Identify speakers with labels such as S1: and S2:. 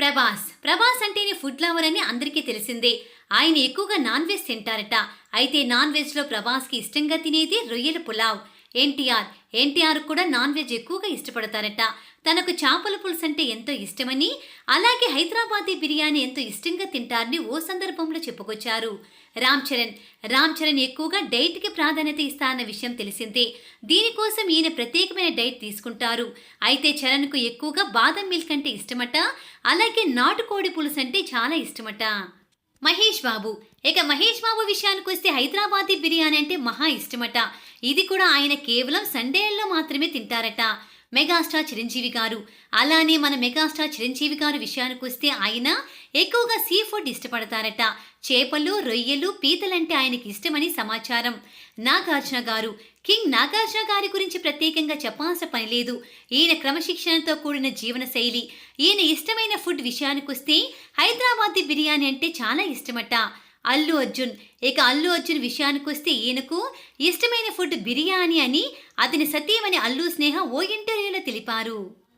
S1: ప్రభాస్. ప్రభాస్ అంటేనే food lover అని అందరికీ తెలిసిందే. ఆయన ఎక్కువగా నాన్ వెజ్ తింటారట. అయితే నాన్ వెజ్లో ప్రభాస్కి ఇష్టంగా తినేది రొయ్యల పులావ్. ఎన్టీఆర్. ఎన్టీఆర్ కూడా నాన్ వెజ్ ఎక్కువగా ఇష్టపడతారట. తనకు చేపల పులుసు అంటే ఎంతో ఇష్టమని అలాగే హైదరాబాదీ బిర్యానీ ఎంతో ఇష్టంగా తింటారని ఓ సందర్భంలో చెప్పుకొచ్చారు. రామ్ చరణ్. రామ్ చరణ్ ఎక్కువగా డైట్కి ప్రాధాన్యత ఇస్తారన్న విషయం తెలిసిందే. దీనికోసం ఈయన ప్రత్యేకమైన డైట్ తీసుకుంటారు. అయితే చరణ్కు ఎక్కువగా బాదం మిల్క్ అంటే ఇష్టమట అలాగే నాటుకోడి పులుసు అంటే చాలా ఇష్టమట. మహేష్ బాబు. ఇక మహేష్ బాబు విషయానికి వస్తే హైదరాబాదీ బిర్యానీ అంటే మహా ఇష్టమట. ఇది కూడా ఆయన కేవలం సండేల్లో మాత్రమే తింటారట. మెగాస్టార్ చిరంజీవి గారు. అలానే మన మెగాస్టార్ చిరంజీవి గారు విషయానికి వస్తే ఆయన ఎక్కువగా సీ ఫుడ్ ఇష్టపడతారట. చేపలు రొయ్యలు పీతలంటే ఆయనకి ఇష్టమని సమాచారం. నాగార్జున గారు. కింగ్ నాగార్జున గారి గురించి ప్రత్యేకంగా చెప్పాల్సిన పని లేదు. ఈయన క్రమశిక్షణతో కూడిన జీవన శైలి ఈయన ఇష్టమైన ఫుడ్ విషయానికి వస్తే హైదరాబాదీ బిర్యానీ అంటే చాలా ఇష్టమట. అల్లు అర్జున్. ఇక అల్లు అర్జున్ విషయానికొస్తే ఈయనకు ఇష్టమైన ఫుడ్ బిర్యానీ అని అతని సతీమణి అల్లు స్నేహ ఓ ఇంటర్వ్యూలో తెలిపారు.